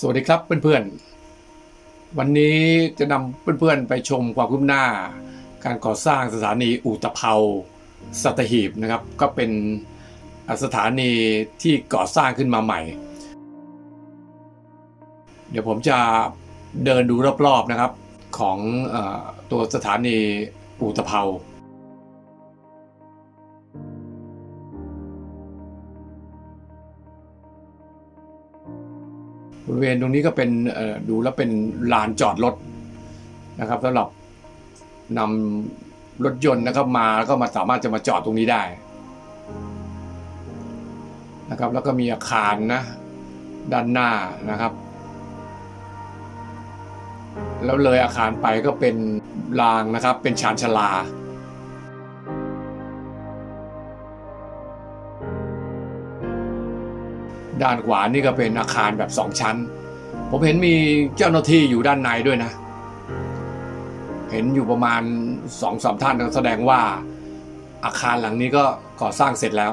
สวัสดีครับเพื่อนๆ วันนี้จะนำเพื่อนๆไปชมความคืบหน้า การก่อสร้างสถานีอุตภเปาสัตหีบนะครับ ก็เป็นสถานีที่ก่อสร้างขึ้นมาใหม่ เดี๋ยวผมจะเดินดูรอบๆนะครับของอตัวสถานีอุตภเปา บริเวณตรงนี้ก็เป็นดูแล้วเป็นลานจอดรถนะครับสำหรับนำรถยนต์นะครับมาแล้วก็มาสามารถจะมาจอดตรงนี้ได้นะครับ แล้วก็มีอาคารนะด้านหน้านะครับ แล้วเลยอาคารไปก็เป็นรางนะครับ เป็นชานชลา ด้านขวานี่ก็เป็นอาคารแบบสองชั้น ผมเห็นมีเจ้าหน้าที่อยู่ด้านในด้วยนะ เห็นอยู่ประมาณสองสามท่านแสดงว่าอาคารหลังนี้ก็ก่อสร้างเสร็จแล้ว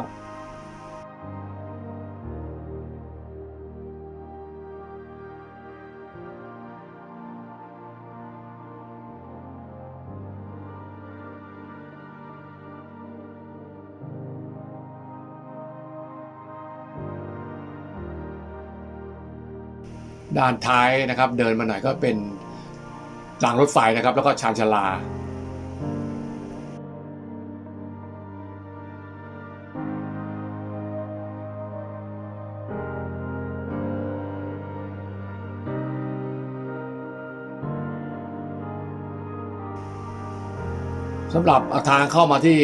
ด้านท้ายนะครับ เดินมาหน่อยก็เป็นรางรถไฟนะครับ แล้วก็ชานชาลาสำหรับทางเข้ามาที่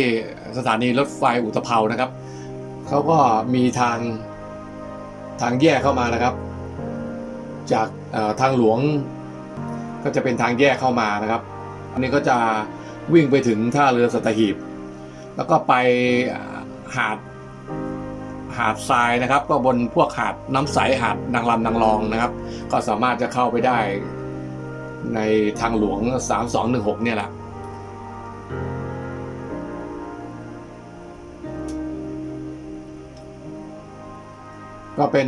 สถานีรถไฟอุตภเปานะครับเขาก็มีทางทางแยกเข้ามานะครับ จากทางหลวง ก็จะเป็นทางแยกเข้ามานะครับ อันนี้ก็จะวิ่งไปถึงท่าเรือสัตหีบ แล้วก็ไปหาดหาดทรายนะครับ ก็บนพวกหาดน้ำใสหาดนางลำนางรองนะครับ ก็สามารถจะเข้าไปได้ในทางหลวง 3216 เนี่ยแหละ ก็เป็น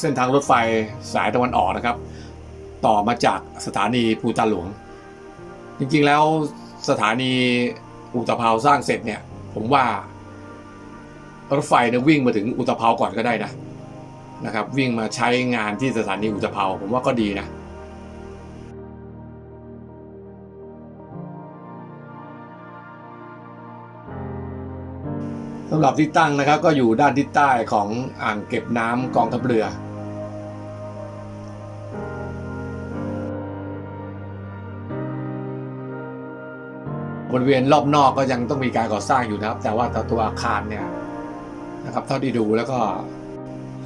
เส้นทางรถไฟสายตะวันออกนะครับ ต่อมาจากสถานีภูตาหลวง จริงๆแล้วสถานีอุตภเปาสร้างเสร็จเนี่ย ผมว่ารถไฟเนี่ยวิ่งมาถึงอุตภเปาก่อนก็ได้นะนะครับ วิ่งมาใช้งานที่สถานีอุตภเปาผมว่าก็ดีนะ สำหรับที่ตั้งนะครับ ก็อยู่ด้านทิศใต้ของอ่างเก็บน้ำกองทัพเรือ บริเวณรอบนอกก็ยังต้องมีการก่อสร้างอยู่นะครับ แต่ว่าตัวอาคารเนี่ยนะครับ เท่าที่ดูแล้วก็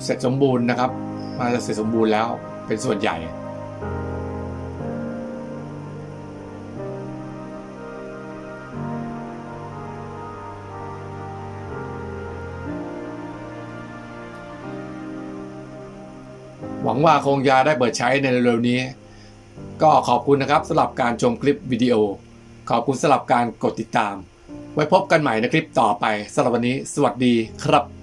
เสร็จสมบูรณ์นะครับมาจะเสร็จสมบูรณ์แล้วเป็นส่วนใหญ่ หวังว่าคงจะได้เปิดใช้ในเร็วๆนี้ ก็ขอบคุณนะครับสำหรับการชมคลิปวิดีโอ ขอบคุณสำหรับการกดติดตาม ไว้พบกันใหม่ในคลิปต่อไปสำหรับวันนี้ สวัสดีครับ